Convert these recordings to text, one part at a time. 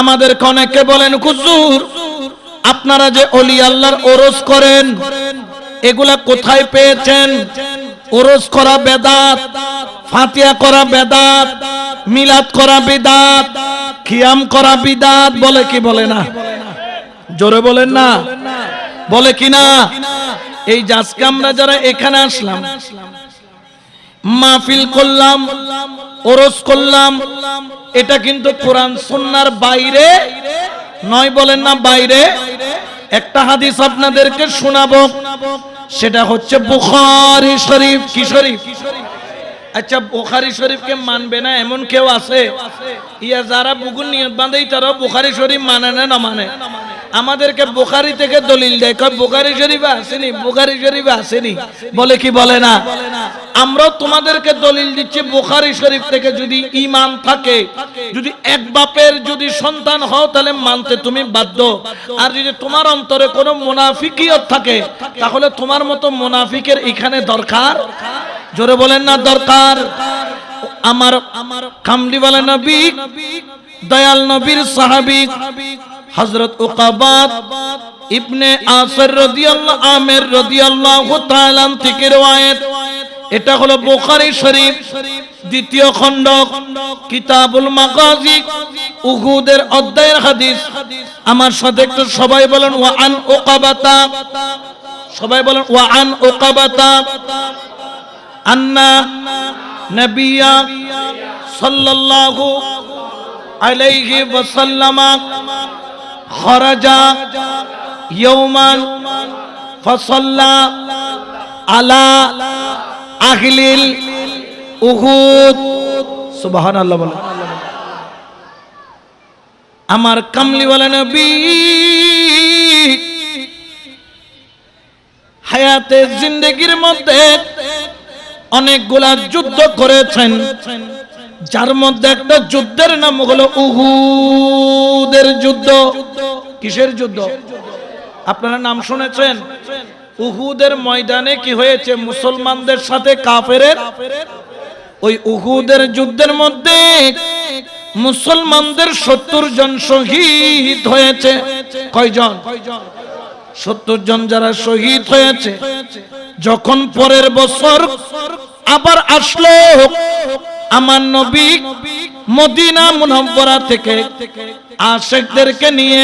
আমাদের অনেকে বলেন কুজুর আপনারা যে অলি আল্লাহর ওরস করেন, এগুলা কোথায় পেয়েছেন? ওরস করা বেদাত, ফাতিয়া করা বেদাত, মিলাদ করা বিদাত, খিয়াম করা বিদাত, বলে কি বলে না? জোরে বলেন না। বলে কি না? এই আজকে আমরা যারা এখানে আসলাম, মাহফিল করলাম, ওরস করলাম এটা কিন্তু কোরআন সুন্নার বাইরে, নয় বলেন না বাইরে, একটা হাদিস আপনাদেরকে শোনাবো, সেটা হচ্ছে বুখারি শরীফ, কি শরীফ? আচ্ছা বুখারি শরীফকে মানবে না এমন কেউ আছে? ইয়া যারা বুগুন নিয়ত বাঁধেই তারাও বুখারি শরীফ মানে না না মানে? আমাদেরকে বোখারি থেকে দলিল দেয়। কয় বুখারি শরীফ আসেনি? বুখারি শরীফ আসেনি। বলে কি বলে না? আমরা তোমাদেরকে দলিল দিচ্ছি বুখারি শরীফ থেকে যদি ইমান থাকে যদি এক বাপের যদি সন্তান হও তাহলে মানতে তুমি বাধ্য। আর যদি তোমার অন্তরে কোনো মুনাফিকিয়ত থাকে তাহলে তোমার মতো মুনাফিকের এখানে দরকার? জোরে বলেন না দরকার। আমার আমার কামলিওয়ালা নবী দয়াল নবীর সাহাবী হযরত উকাবাত ইবনে আসর রাদিয়াল্লাহু আমির রাদিয়াল্লাহু তাআলা থেকে রওয়ায়াত। এটা হলো বুখারী শরীফ, দ্বিতীয় খণ্ড, কিতাবুল মাগাজি, উহুদের অধ্যায়ের হাদিস। আমার সাথে একটু সবাই বলেন, ওয়া আন উকাবাতা? সবাই বলেন, ওয়া আন উকাবাতা? আন্না নবিয়া সাল্লাল্লাহু আলাইহি ওয়াসাল্লাম ফাসাল্লা আলা আহলিল উহুদ। আমার কামলিওয়ালা নবী হায়াতে জিন্দগির মধ্যে অনেকগুলা যুদ্ধ করেছেন। যার মধ্যে একটা যুদ্ধের নাম হলো উহুদের যুদ্ধ। কিসের যুদ্ধ? আপনারা নাম শুনেছেন? উহুদের ময়দানে কি হয়েছে? মুসলমানদের সাথে কাফেরের? ওই উহুদের যুদ্ধের মধ্যে মুসলমানদের সত্তর জন শহীদ হয়েছে। কয়জন? সত্তর জন যারা শহীদ হয়েছে। যখন পরের বছর আবার আসলো আমার নবী মদিনা মুনব্বরা থেকে আশেকদেরকে নিয়ে,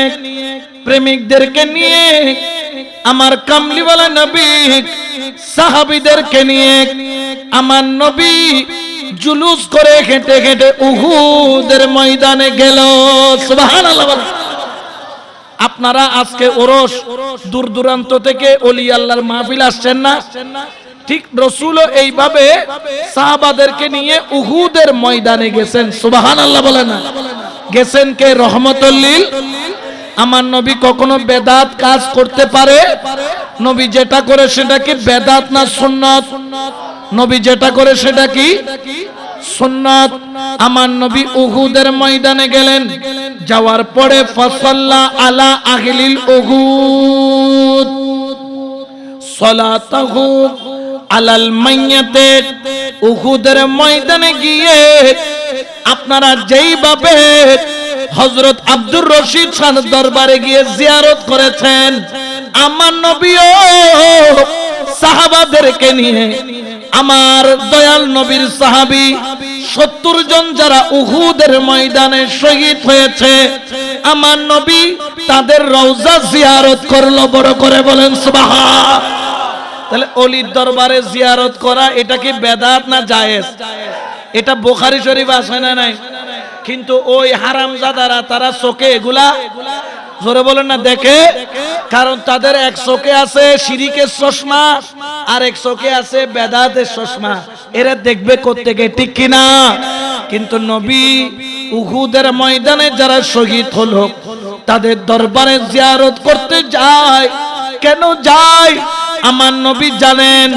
প্রেমিকদেরকে নিয়ে, আমার কামলিওয়ালা নবী, সাহাবিদেরকে নিয়ে আমার নবী জুলুস করে হেঁটে হেঁটে উহুদের ময়দানে গেল। আপনারা আজকে ওরস দূর দূরান্ত থেকে অলি আল্লাহর মাহফিল আসছেন না? ঠিক রসুলও এইভাবে সাহাবাদেরকে নিয়ে উহুদের ময়দানে গেছেন। সুবাহান আল্লাহ বলে না। গেছেন কে? রহমতুল্লিল আমার নবী কখনো বেদাত কাজ করতে পারে? নবী যেটা করে সেটা কি বেদাত না সুন্নত? নবী যেটা করে সেটা কি সুন্নত? আমার নবী উহুদের ময়দানে গেলেন। যাওয়ার পরে ফসল্লা আলা আহিলিল উহুদ। সলাতাহু আলাল মাইয়াতে উহুদের ময়দানে গিয়ে আপনারা যেইভাবে হযরত আব্দুর রশিদ খান দরবারে গিয়ে জিয়ারত করেছেন, আমার নবীও সাহাবাদেরকে নিয়ে, আমার দয়াল নবীর সাহাবী সত্তর জন যারা উহুদের ময়দানে শহীদ হয়েছে, আমার নবী তাদের রওজা জিয়ারত করল, বড় করে বলেন সুবাহা তাহলে অলির দরবারে জিয়ারত করা, এটা কি বেদাত না জায়েজ? এটা বোখারি শরীফ আছে না নাই? কিন্তু ওই হারামজাদারা, তারা চোখে এগুলা? জোরে বলেন না, দেখে? কারণ তাদের এক চোখে আছে শিরিকের চশমা, আর এক চোখে আছে বেদাতের চশমা। এরা দেখবে কোত্থেকে, ঠিক কিনা? কিন্তু নবী উহুদের ময়দানে যারা শহীদ হলো, তাদের দরবারে জিয়ারত করতে যায়। কেন যায়? আমার নবী জানেন,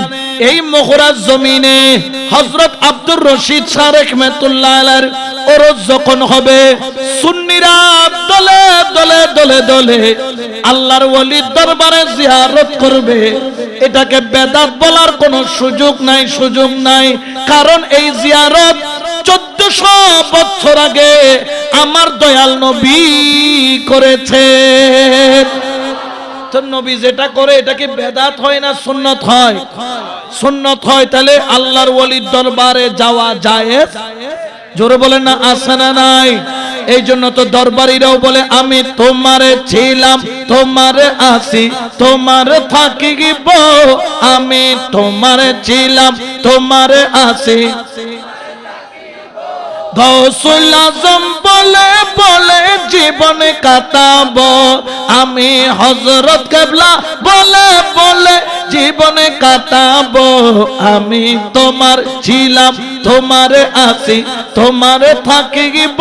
এই মোহরাজ জমিনে হজরত আব্দুর রশিদ শাহ রহমেতুল্লাহ আলার ওরজ যখন হবে, সুন্নিরা দলে দলে দলে দলে আল্লাহর ওলির দরবারে জিয়ারত করবে। এটাকে বেদাত বলার কোনো সুযোগ নাই সুযোগ নাই। কারণ এই জিয়ারত চোদ্দ চোদ্দশো বছর আগে আমার দয়াল নবী করেছে। নবী যেটা করে এটা কি বেদাত হয় না সুন্নত হয়? সুন্নত হয়, তাহলে আল্লাহর দরবারে যাওয়া জোরে বলেন না আসে না নাই? এই জন্য তো দরবারিরাও বলে, আমি তোমারে ছিলাম, তোমারে আসি, তোমারে থাকিব, আমি তোমারে ছিলাম, তোমারে আসি। গৌসুল আজম বলে বলে জীবনে কাটাব। আমি হজরত কেবলা বলে বলে জীবনে কাটাব। আমি তোমার ছিলাম, তোমারে আসি তোমারে থাকিব।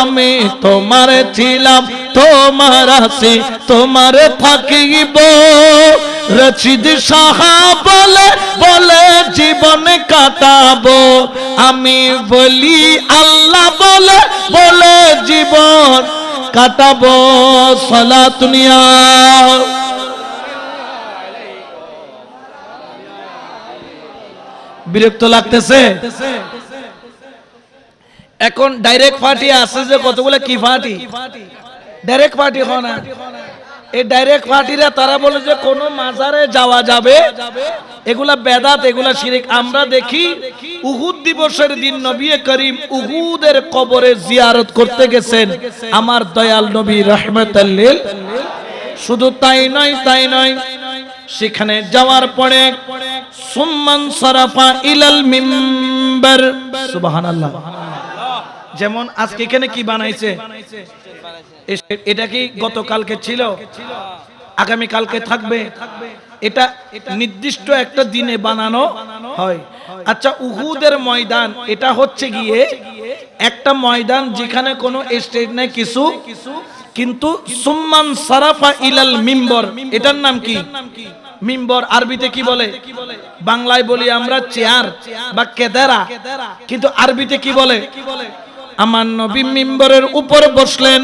আমি তোমারে ছিলাম, তোমার আসি তোমারে থাকিব। রচিদ সাহা বলে বলে জীবনে কাটাবো। আমি বলি, আল্লাহ বলে বলে জীবন কাটাবো। সলা দুনিয়া বিরক্ত লাগতেছে? এখন ডাইরেক্ট পার্টি আছে যে কতগুলো কি পার্টি ডাইরেক্ট পার্টি হয় না। এই ডাইরেক্ট পার্টিরা তারা বলে যে কোন মাজারে যাওয়া যাবে। এগুলা বেদাত, এগুলা শিরিক। আমরা দেখি উহুদ দিবসের দিন নবী করিম উহুদের কবরে জিয়ারত করতে গেছেন। আমার দয়াল নবী রহমতাল্লিল। শুধু তাই নয় তাই নয়, সেখানে যাওয়ার পরে সুম্মান সরাফা ইলাল মিম্বার। সুবহানাল্লাহ। যেমন আজকে এখানে কি বানাইছে? এটা কি গতকালকে ছিল? আগামী কালকে থাকবে? এটা নির্দিষ্ট একটা দিনে বানানো হয়। আচ্ছা উহুদের ময়দান, এটা হচ্ছে গিয়ে একটা ময়দান যেখানে কোনো স্টেজ নেই কিছু, কিন্তু সুম্মান সারাফা ইলাল মিম্বর, এটার নাম কি? মিম্বর আরবিতে কি বলে? বাংলায় বলি আমরা চেয়ার বা কেদারা, কিন্তু আরবিতে কি বলে? আমার নবী মিম্বরের উপর বসলেন।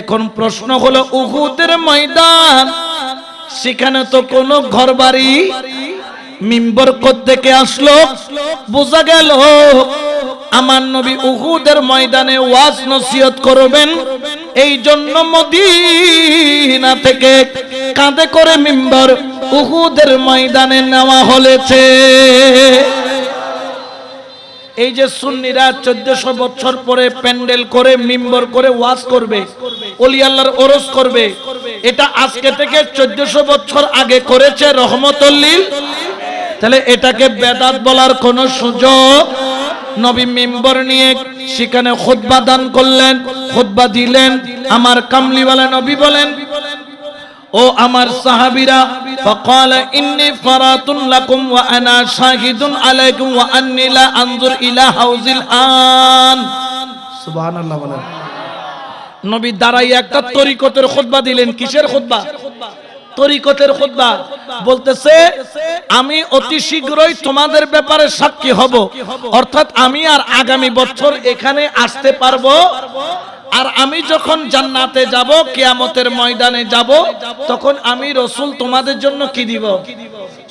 এখন প্রশ্ন হলো, উহুদের ময়দান, সেখানে তো কোনো ঘর বাড়ি মিম্বর থেকে আসলো? বোঝা গেল, আমার নবী উহুদের ময়দানে ওয়াজ নসিহত করবেন। এই জন্য মদিনা থেকে কাঁধে করে মিম্বর উহুদের ময়দানে নেওয়া হলেছে। এই যে সুন্নিরা চোদ্দশো বছর পরে প্যান্ডেল করে, মিম্বর করে ওয়াজ করবে, অলি আল্লাহর ওরস করবে, এটা আজকে থেকে চোদ্দশো বছর আগে করেছে রহমতল্লিল তাহলে এটাকে বেদাত বলার কোন সুযোগ? নবী মিম্বর নিয়ে সেখানে খুতবা দান করলেন, খুতবা দিলেন, আমার কামলিওয়ালা নবী বলেন, ও আমার সাহাবীরা فقال إني فرات لكم وأنا شاهد عليكم وأني لا أنظر إلى حوض الآن سبحان الله বলেন নবী দাঁড়াই একটা তরিকতের খুতবা দিলেন কিসের খুতবা তরিকতের খুতবা বলতেছে আমি অতি শীঘ্রই তোমাদের ব্যাপারে সাক্ষী হব অর্থাৎ আমি আর আগামী বছর এখানে আসতে পারবো আর আমি যখন জান্নাতে যাব, কিয়ামতের ময়দানে যাব, তখন আমি রসুল তোমাদের জন্য কি দিব?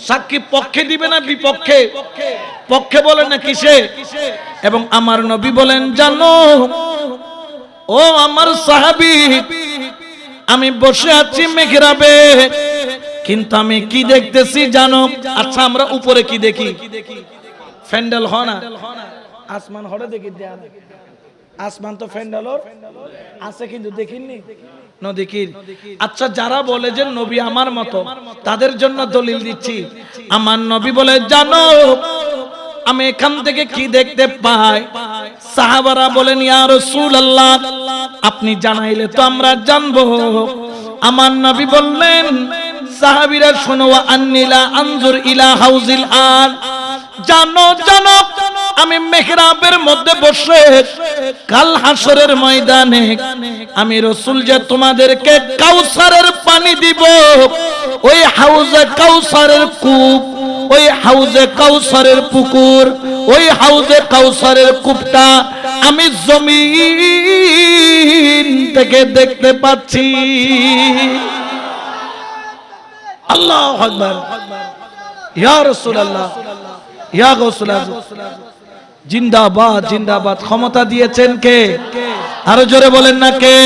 সাক্ষী পক্ষে দিবে না বিপক্ষে? পক্ষে বলে না কিসে? এবং আমার নবী বলেন, জানো, ও আমার সাহাবী, আমি বসে আছি মেঘরাবে কিন্তু আমি কি দেখতেছি জানো? আচ্ছা আমরা উপরে কি দেখি? ফ্যান্ডেল হ না? আসমান হরে দেখি, দেয়া। আসমান তো ফ্যান্ডেলর আছে কিন্তু দেখিননি। নদীকির আচ্ছা যারা বলে যে নবী আমার মতো, তাদের জন্য দলিল দিচ্ছি। আমার নবী বলে, জানো, আমি এখান থেকে কি দেখতে পাই? সাহাবারা বলেন, ইয়া রাসূলুল্লাহ, আপনি জানাইলে তো আমরা জানব। আমার নবী বললেন, সাহাবীরা শোনো আন্নিলা আনজুর ইলা হাউজিল আর জানো জানো আমি মেহরাবের মধ্যে বসে কাল হাসরের ময়দানে আমি রসুল যে তোমাদেরকে কাউসারের পানি দিব, ওই হাউজে কাউসারের কূপ, ওই হাউজে কাউসারের পুকুর, ওই হাউজে কাউসারের কূপটা আমি জমিন থেকে দেখতে পাচ্ছি। আল্লাহ আকবার। ইয়া রাসূলুল্লাহ। ইয়া আজম জিন্দাবাদ জিন্দাবাদ। ক্ষমতা দিয়েছেন কে? আরও জোরে বলেন না কে?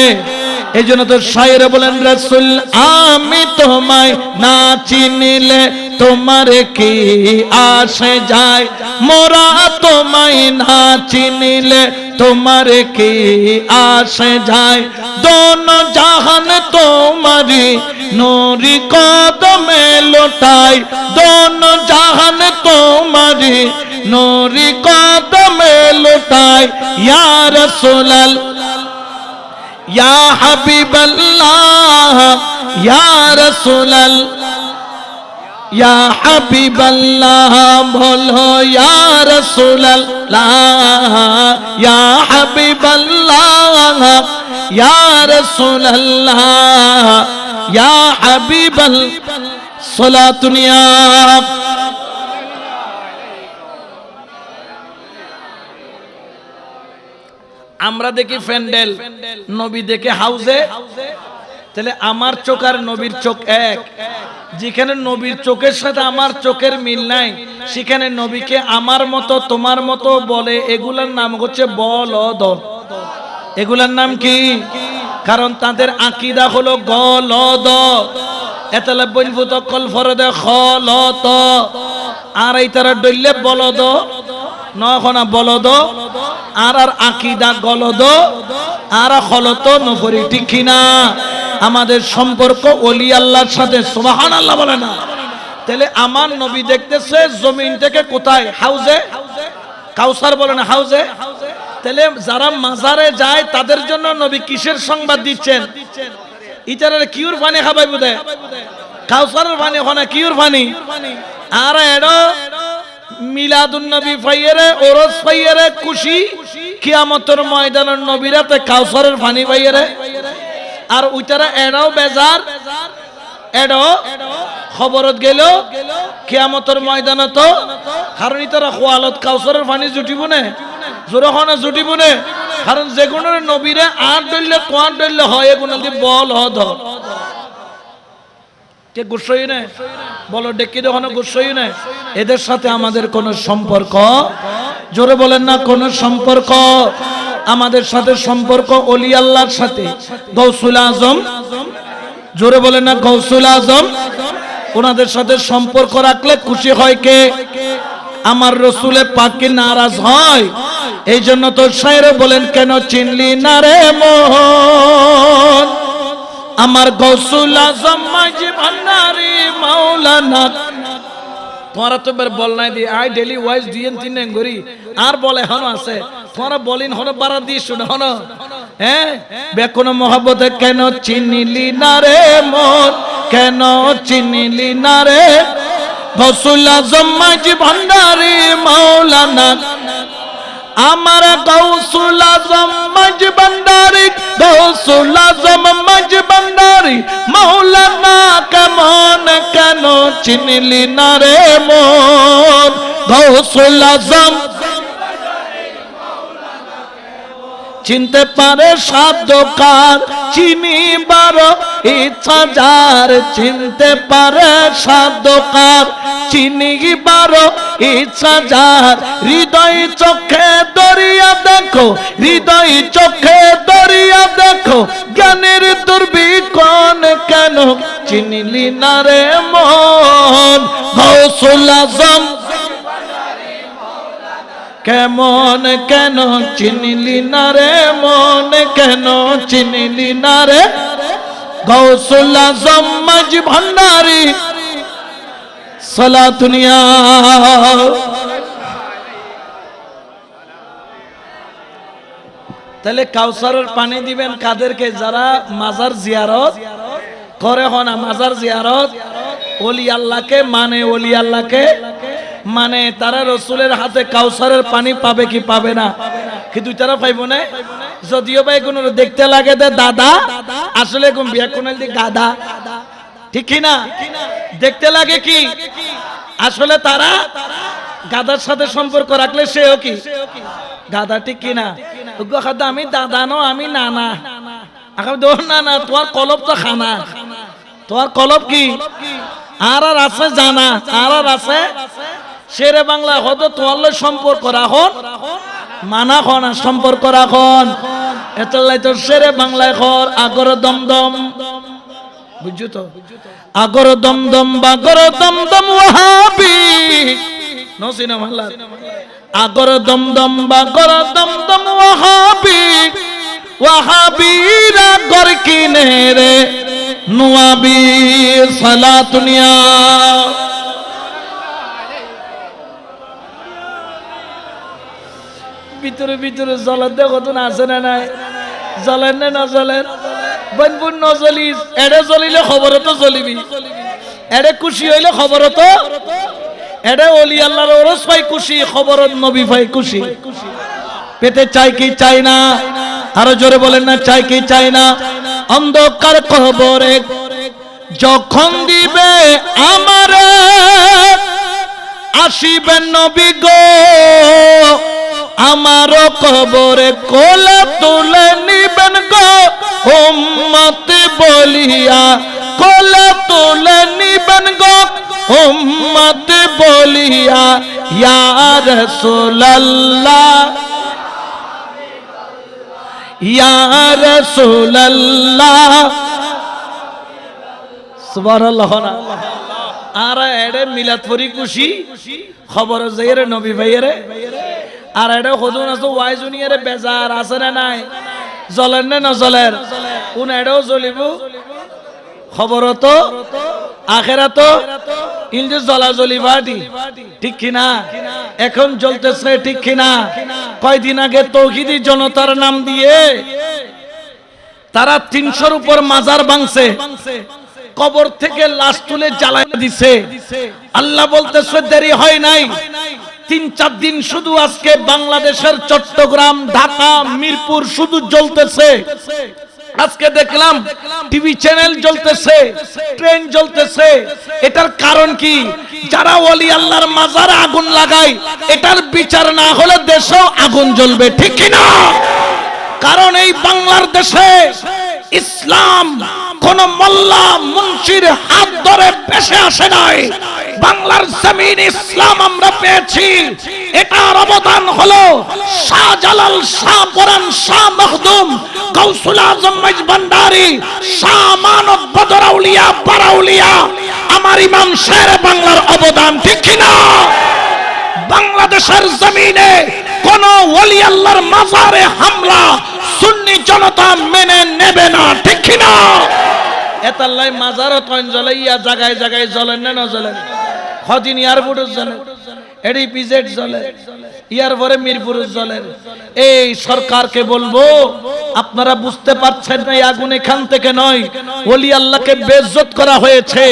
এই জন্য তো শায়েরে বলেন, রাসূল, আমি তোমায় না চিনিলে তোমার কি আসে যায়? মোরা তোমায় না চিনিলে তোমার কি আসে যায়? দোন জাহান তোমারি নুরি কদমে লোটাই দোন জাহান তোমারি নুরি কদমে লোটাই, ইয়া রাসূলাল, ইয়া হাবিবাল্লাহ, ইয়া রাসূলাল, ইয়া হাবিবাল্লাহ, বলো ইয়া রাসূলাল্লাহ, ইয়া হাবিবাল্লাহ, ইয়া রাসূলাল্লাহ, ইয়া হাবিবাল সালাতুনিয়া আমরা দেখি ফ্যান্ডেল, নবী দেখে হাউজে। তাহলে আমার চোখ আর নবীর চোখ এক। যেখানে নবীর চোখের সাথে আমার চোখের মিল নাই, সেখানে নবীকে আমার মতো, তোমার মতো বলে, এগুলার নাম হচ্ছে বলদ। এগুলার নাম কি? কারণ তাদের আকিদা হলো গলদ। এতলে বলবুত কল ফরদে খলত। আর এই তারা ডইলে বলদ। নখনা বলদ আর আর আকিদা গলদ, আর খলত নফরি ঠিক কিনা? আমাদের সম্পর্ক অলি আল্লাহর সাথে সুবাহান আল্লাহ বলে না। তাহলে আমার নবী দেখতেছে জমিন থেকে কোথায়? হাউজে? কাউসার বলে না, হাউজে? তাহলে যারা মাজারে যায়, তাদের জন্য নবী কিসের সংবাদ দিচ্ছেন? ইতারের কিউর পানি খাবাই বুদে কাউসারের পানি, ওখানে কিউর পানি? আর এডো মিলাদুন নবী ফাইয়েরে ওরস ফাইয়েরে খুশি? কিয়ামতের ময়দানের নবীরাতে কাউসারের পানি পাইয়েরে আর ওইটারা এডাও বেজার এডো খবরত গেল কিয়ামতের ময়দানত কারণ ইতারা খোয়ালত কাউসারের পানি জুটিব নে, জোরখানা জুটিব নে। কারণ যে কোনো নবীরে আট ডললে তোয়ার ডললে হয় এগুলো বল হদ কে গুসই নে? বলো, ডেকে দেখানো গুসই নে। এদের সাথে আমাদের কোনো সম্পর্ক? জোরে বলেন না, কোনো সম্পর্ক? আমাদের সাথে সম্পর্ক অলি আল্লাহর সাথে। গৌসুল আজম? জোরে বলেন না, গৌসুল আজম? ওনাদের সাথে সম্পর্ক রাখলে খুশি হয় কে? আমার রসুলের পাককে নারাজ হয়। এই জন্য তো সাইরে বলেন, কেন চিনলি না রে মোহন? আমার গৌসুল আজম মাঝি ভান্ডারি, মাওলানা। তোমরা তো এবার বল নাই দি আই ডেলি ওয়াইজ দিয়েন তিন গরি আর বলে হন আছে। তোমরা বলিন হন বারা দি শুনে হন। হ্যাঁ? বেকোন মহব্বতে কেন চিনিলি না রে মন? কেন চিনিলি না রে? গৌসুল আজম মাঝি ভান্ডারি, মাওলানা। আমার গৌসুল আজম মজ বন্ডারি গৌসুল আজম মজ বন্ডারি মৌলানা কেমন কেন চিনলি না রে মন? গৌসুল আজম চিনতে পারে সাধ্যকার চিনি বারো, ইচ্ছা যার, চিনতে পারে সাধ্যকার চিনি বারো, ইচ্ছা যার। হৃদয় চোখে দরিয়া দেখো, হৃদয় চোখে দরিয়া দেখো, জ্ঞানের দুর্বিকন কেন চিনলি না রে মন? গৌসুল আজম কেমন কেন চিনলি না রে? মন কেন চিনলি না রে? গৌসুল আজম মাঝ ভান্ডারি সালাতুনিয়া তাহলে কাউসারের পানি দিবেন কাদেরকে যারা মাজার জিয়ারত করে হনা মাজার জিয়ারত। ওলি আল্লাহকে মানে ওলি আল্লাহকে মানে তারা রসুলের হাতে কাউসারের পানি পাবে কি পাবে না? কিন্তু তারা পাইব না? যদিও বা কোনো দেখতে লাগে দাদা, আসলে কোন বিয়া কোন গাদা। ঠিক না? দেখতে লাগে কি? আসলে তারা গাদার সাথে সম্পর্ক রাখলে সেও কি? গাদা ঠিক কি না? উগ্র খাদ্য আমি দাদা নো আমি নানা। আকাম দোর না না তোমার কলব তো খানা। তোমার কলব কি? আর আর আছে জানা, আর আর আছে শেরে বাংলা হত তোমার সম্পর্ক রাখন। মানা খন আর সম্পর্ক রাখন। এতলাই তো শেরে বাংলায় খর আগর দমদম। বুঝছ তো? আগর দমদম, বাগর দমদম ওহাবি নসিনা মাল্লা আগর দমদম, বাগর দমদম ওহাবি ওয়াহাবিরা গর কিনে রে, নুয়াবি সালাতুনিয়া ভিতরে ভিতরে জলের দেখো তো আছে না নাই? জলের না না জলের বনবুন ন জ্বলিস এড়ে জ্বলিলে খবর তো জ্বলিবি। এড়ে খুশি হইলে খবর তো? এড়ে অলি আল্লাহর ওরস পাই খুশি খবর নবী ভাই খুশি। পেতে চাই কি চাই না? আরও জোরে বলেন না, চাই কি চাই না? অন্ধকার খবরে যখন দিবে আমারে আসিবেন নবী গো। আমারও কবরে কোলে তুলে নিবেন গো। উম্মত বলিয়া কোলে তুলে নিবেন গো। উম্মত বলিয়া, ইয়া রাসূলুল্লাহ। ইয়া রাসূলুল্লাহ। সুবহানাল্লাহ আর এডে মিলাদ পরি খুশি। খবর যাইরে নবী ভাইয়েরে। আর এডে হদুন আছে ওয়াই জুনিয়ারে বেজার আছে না নাই? জ্বলের না নজলের কোন এডেও জ্বলিব? খবর তো আখেরা তো ইন্দু জ্বলা জ্বলি বাটি ঠিক কিনা? এখন জ্বলতেছে ঠিক কিনা? কয়দিন আগে তৌহিদি জনতার নাম দিয়ে। তারা তিনশোর উপর মাজার ভাঙছে কবর থেকে লাশ তুলে জ্বালাই দিছে। আল্লাহ বলতেছে দেরি হয় নাই। তিন চার দিন শুধু আজকে বাংলাদেশের চট্টগ্রাম, ঢাকা, মিরপুর শুধু জ্বলতেছে। আজকে দেখলাম টিভি চ্যানেল জ্বলতেছে, ট্রেন জ্বলতেছে। এটার কারণ কি? যারা ওলি আল্লাহর মাজারে আগুন লাগায়, এটার বিচার না হলে দেশেও আগুন জ্বলবে, ঠিক না কারণ এই বাংলার দেশে ইসলাম কোন মোল্লা, মুন্সির হাত ধরে পেশে আসে নাই। বাংলার জমিন ইসলাম আমরা পেয়েছি। এটার অবদান হলো শাহজালাল শাহ পরান শাহ মখদুম গৌসুল আজম ভান্ডারি, শাহ মানব বদরাউলিয়া বারাউলিয়া আমার ইমাম শের বাংলার অবদান ঠিক কিনা? বাংলাদেশের জমিনে কোন ওলি আল্লাহর মাজারে হামলা সুন্নি জনতা মেনে নেবে না, ঠিক কিনা? এতাল্লাই মাজারও তৈন জ্বলে ইয়া জাগায় জায়গায় জ্বলেন না না জ্বলেন? হদিন এয়ারপোর্টও জ্বলে এডি পিজেড জ্বলে ইয়ার পরে মিরপুর জ্বলে এই সরকারকে বলব, আপনারা বুঝতে পারছেন না আগুন এখান থেকে নয়। ওলি আল্লাহকে বেজ্জত করা হয়েছে,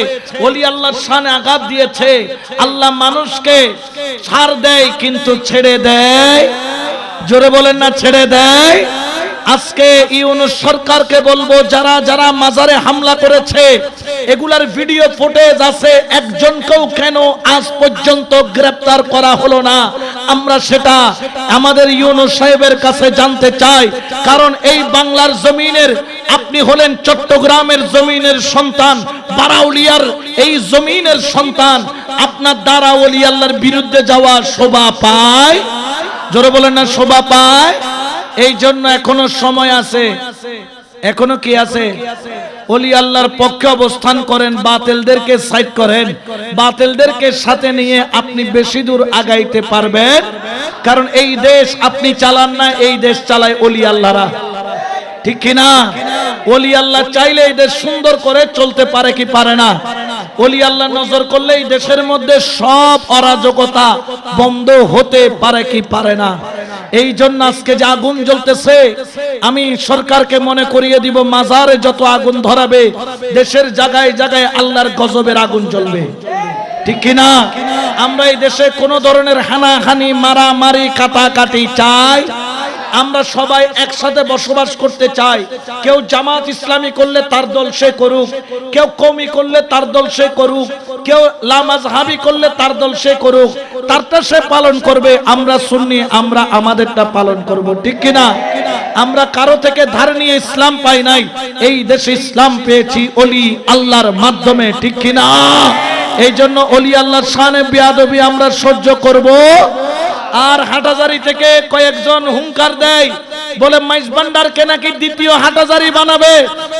ওলি আল্লাহর শানে আঘাত দিয়েছে। আল্লাহ মানুষকে ছাড় দেয়, কিন্তু ছেড়ে দেয়। জোরে বলেন না, ছেড়ে দেয়। আজকে ইউনুস সরকারকে বলব, যারা যারা মাজারে হামলা করেছে, এগুলার ভিডিও ফুটেজ আছে, একজনকেও কেন আজ পর্যন্ত গ্রেপ্তার করা হলো না? আমরা সেটা আমাদের ইউনুস সাহেবের কাছে জানতে চাই, কারণ এই বাংলার জমিনের, আপনি হলেন চট্টগ্রামের জমিনের সন্তান, বারাউলিয়ার এই জমিনের সন্তান, আপনার দ্বারা আল্লাহর বিরুদ্ধে যাওয়া শোভা পায়? জোরে বলেন না, শোভা পায়? এই জন্য এখনও সময় আছে। এখনও কি আছে? অলি আল্লাহর পক্ষে অবস্থান করেন, বাতেলদেরকে সাইড করেন। বাতেলদেরকে সাথে নিয়ে আপনি বেশি দূর আগাইতে পারবেন। কারণ এই দেশ আপনি চালান না, এই দেশ চালায় অলি আল্লাহরা। ঠিক কিনা? অলি আল্লাহ চাইলে এই দেশ সুন্দর করে চলতে পারে কি পারে না? অলি আল্লাহ নজর করলে এই দেশের মধ্যে সব অরাজকতা বন্ধ হতে পারে কি পারে না? এই জন্য আজকে যে আগুন জ্বলতেছে, আমি সরকারকে মনে করিয়ে দিব, মাজারে যত আগুন ধরাবে, দেশের জায়গায় জায়গায় আল্লাহর গজবের আগুন জ্বলবে। ঠিক কিনা আমরা এই দেশে কোন ধরনের হানাহানি, মারামারি, কাটাকাটি চাই আমরা সবাই একসাথে বসবাস করতে চাই। কেউ জামাত ইসলামী করলে তার দল সে করুক। কেউ কমি করলে তার দল সে করুক। কেউ লামাজ হাবি করলে তার দল সে করুক। তারটা সে পালন করবে। আমরা শুননি আমরা আমাদেরটা পালন করব। ঠিক কিনা? আমরা কারও থেকে ধার নিয়ে ইসলাম পাই নাই। এই দেশে ইসলাম পেয়েছি অলি আল্লাহর মাধ্যমে। ঠিক কিনা? এই জন্য অলি আল্লাহর শানে বিয়াদবি আমরা সহ্য করব। আর হাটাজারি থেকে কয়েকজন হুঙ্কার দেয়। বলে মাইজ ভান্ডারকে নাকি দ্বিতীয় হাটাজারি বানাবে?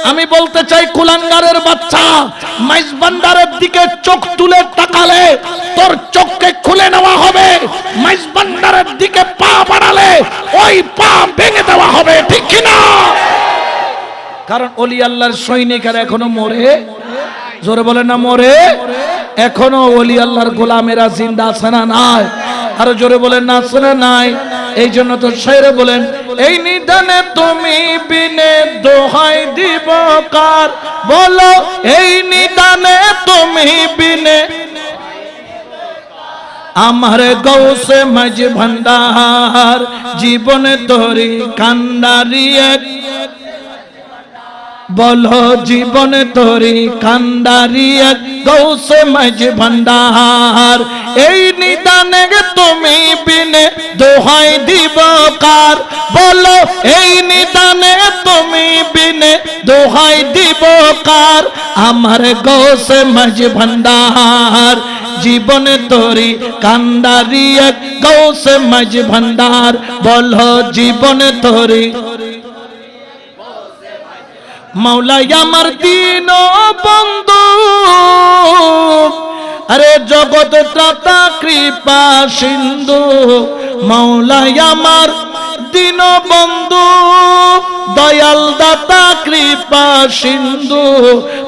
আমি বলতে চাই, কুলাঙ্গারের বাচ্চা মাইজ ভান্ডারের দিকে চোখ তুলে তাকালে তোর চোখকে খুলে নেওয়া হবে। মাইজ ভান্ডারের দিকে পা বাড়ালে ওই পা ভেঙে দেওয়া হবে, ঠিক কিনা কারণ অলি আল্লাহর সৈনিকের এখনও মরে। জোরে বলে না, মরে। এখনও অলি আল্লাহর গোলামেরা জিন্দা আছে না নাই? আরও জোরে বলেন, না আছে না নাই। এই জন্য তো শাইরে বলেন, এই নিদানে তুমি বিনে দোহাই দিব কার? বলো, এই নিদানে তুমি বিনে আমার গৌসে মাঝ ভান্ডার, জীবনে তোরি কান্ডারি এক বলো জীবনে তোরি কান্ডারি এক গৌসে মাঝ ভান্ডার। এই নিদানে তুমি বিনে দোহাই দিব কার। বলো এই নিদানে তুমি বিনে দোহাই দিব কার। আমার গৌসে মাঝ ভান্ডার। জীবনে তোরি কান্ডারি এক গৌসে মাঝ ভান্ডার। বলো জীবনে তোরি মাওলাই আমার দিন বন্ধু। আরে জগৎ ত্রাতা কৃপা সিন্ধু। মাওলাই আমার দিন বন্ধু দয়াল দাতা কৃপা সিন্ধু,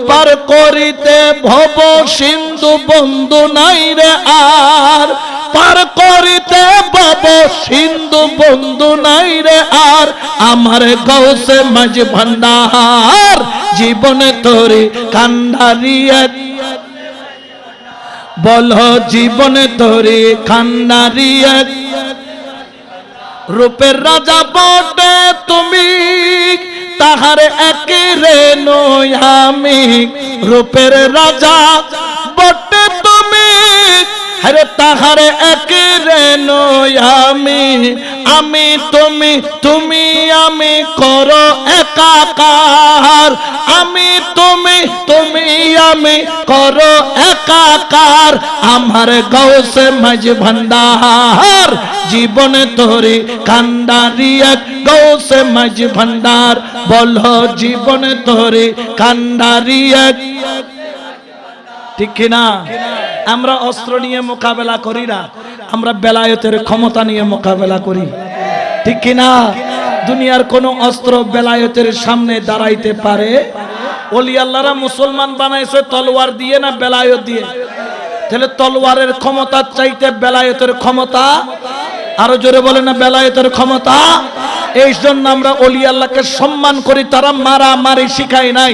পার করিতে ভব সিন্ধু, বন্ধু নাই রে আর। পার করিতে ভব সিন্ধু, বন্ধু নাই রে আর। আমার গৌসে মাঝ ভান্ডার, জীবনে তোরে কান্ডারি এক বল, জীবনে তোরে কান্ডারি এক রূপের রাজা বটে তুমি তাহার একে রে নই আমি। রূপের রাজা আরে তাহার একে রে নই আমি আমি তুমি তুমি আমি করো একাকার। আমি তুমি তুমি আমি করো একাকার। আমার গৌসে মাঝ ভান্ডার, জীবনে তোরে কান্ডারি এক গৌসে মাঝ ভান্ডার। বল জীবনে তোরে কান্ডারি এক। ঠিক কিনা? আমরা অস্ত্র নিয়ে মোকাবেলা করি না, আমরা বেলায়তের ক্ষমতা নিয়ে মোকাবেলা করি। ঠিক কিনা? দুনিয়ার কোন অস্ত্র বেলায়তের সামনে দাঁড়াইতে পারে? অলি আল্লাহরা মুসলমান বানাইছে তলোয়ার দিয়ে না বেলায়ত দিয়ে? তাহলে তলোয়ারের ক্ষমতা চাইতে বেলায়তের ক্ষমতা আরও জোরে বলে না, বেলায়তের ক্ষমতা। এই জন্য আমরা অলি আল্লাহকে সম্মান করি, তারা মারা মারি শিখাই নাই।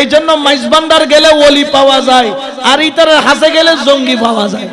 এই জন্য মাইজবান্ডার গেলে অলি পাওয়া যায়, আর ইতারের হাসে গেলে জঙ্গি পাওয়া যায়।